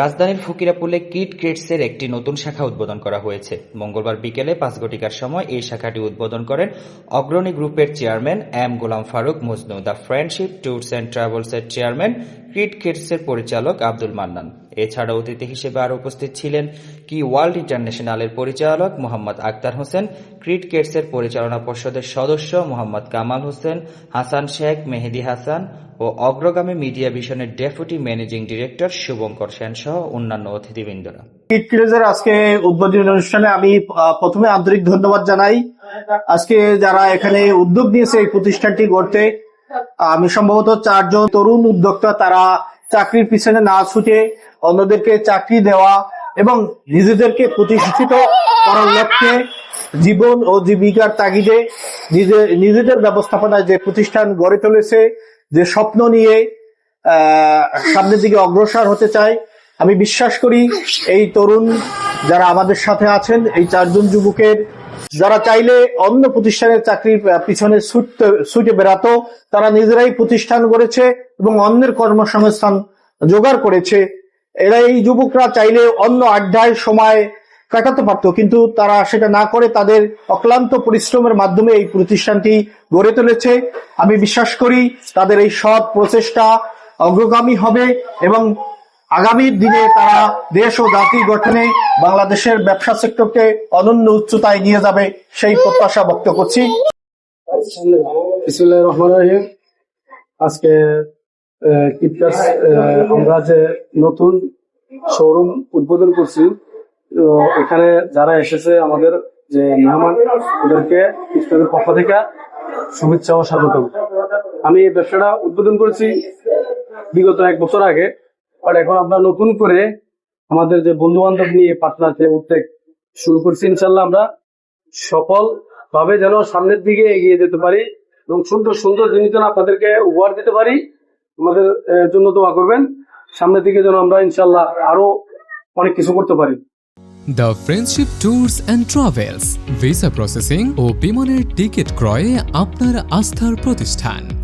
রাজধানীর ফকিরাপুলে কিড ক্রেটসের একটি নতুন শাখা উদ্বোধন করা হয়েছে। মঙ্গলবার বিকেলে পাঁচ ঘটিকার সময় এই শাখাটি উদ্বোধন করেন অগ্রণী গ্রুপের chairman M Golam Faruk Majnu, the friendship tours and ট্রাভেলসের chairman kid ক্রেটসের পরিচালক আব্দুল মান্নান। এছাড়া অতিথি হিসেবে আরও উপস্থিত ছিলেন কি ওয়ার্ল্ড ইন্টারন্যাশনালের পরিচালক মোহাম্মদ আক্তার হোসেন ক্রিট কেটসের পরিচালনা পর্ষদের সদস্য মোহাম্মদ কামাল হোসেন, হাসান শেখ, মেহেদি হাসান ও অগ্রগামী media ভিশনের deputy managing director Shubhankar Sen সহ অন্যান্য অতিথিবৃন্দরা। আজকে উদ্বোধনী অনুষ্ঠানে আমি প্রথমে আন্তরিক ধন্যবাদ জানাই। আজকে যারা এখানে উদ্যোগ নিয়েছে এই প্রতিষ্ঠানটি গড়তে, আমি সম্ভবত চারজন তরুণ উদ্যোক্তা, তারা চাকরির পিছনে না ছুটে অন্যদেরকে চাকরি দেওয়া এবং নিজেদেরকে প্রতিষ্ঠিত করার লক্ষ্যে জীবন ও জীবিকার তাগিদে নিজে, নিজেদের ব্যবস্থাপনায় যে প্রতিষ্ঠান গড়ে তুলেছে যে স্বপ্ন নিয়ে সামনের দিকে অগ্রসর হতে চায়, আমি বিশ্বাস করি এই তরুণ যারা আমাদের সাথে আছেন, এই চারজন যুবকের, যারা চাইলে অন্য প্রতিষ্ঠানের চাকরির পিছনে ছুটতে, ছুটে বেড়াতো, তারা নিজেরাই প্রতিষ্ঠান করেছে এবং অন্যের কর্মসংস্থান জোগাড় করেছে। এরা এই যুবকরা চাইলে অন্য আড্ডায় সময় কাটাতে পারতো কিন্তু তারা সেটা না করে তাদের অক্লান্ত পরিশ্রমের মাধ্যমে এই প্রতিষ্ঠানটি গড়ে তুলেছে। আমি বিশ্বাস করি তাদের এই সৎ প্রচেষ্টা অগ্রগামী হবে এবং আগামী দিনে তারা দেশ ও জাতি গঠনে বাংলাদেশের ব্যবসা সেক্টরকে অনন্য উচ্চতায় নিয়ে যাবে সেই প্রত্যাশা ব্যক্ত করছি। আজকে আমরা যে নতুন শোরুম উদ্বোধন করছি তো এখানে যারা এসেছে আমাদের যে মেহমান, ওদেরকে কিপটাসের পক্ষ থেকে শুভেচ্ছা ও স্বাগত আমি এই ব্যবসাটা উদ্বোধন করেছি বিগত এক বছর আগে, আর এখন আমরা নতুন করে আমাদের যে বন্ধু বান্ধব নিয়ে পার্টনার যে উদ্যোগ শুরু করছি। ইনশাল্লাহ আমরা সফল ভাবে যেন সামনের দিকে এগিয়ে যেতে পারি এবং সুন্দর সুন্দর জিনিস যেন আপনাদেরকে উপহার দিতে পারি। আমাদের জন্য দোয়া করবেন। সামনের দিকে যেন আমরা ইনশাল্লাহ আরও অনেক কিছু করতে পারি। The friendship tours and travels visa processing ও বিমানের টিকিট ক্রয়ে আপনার আস্থার প্রতিষ্ঠান।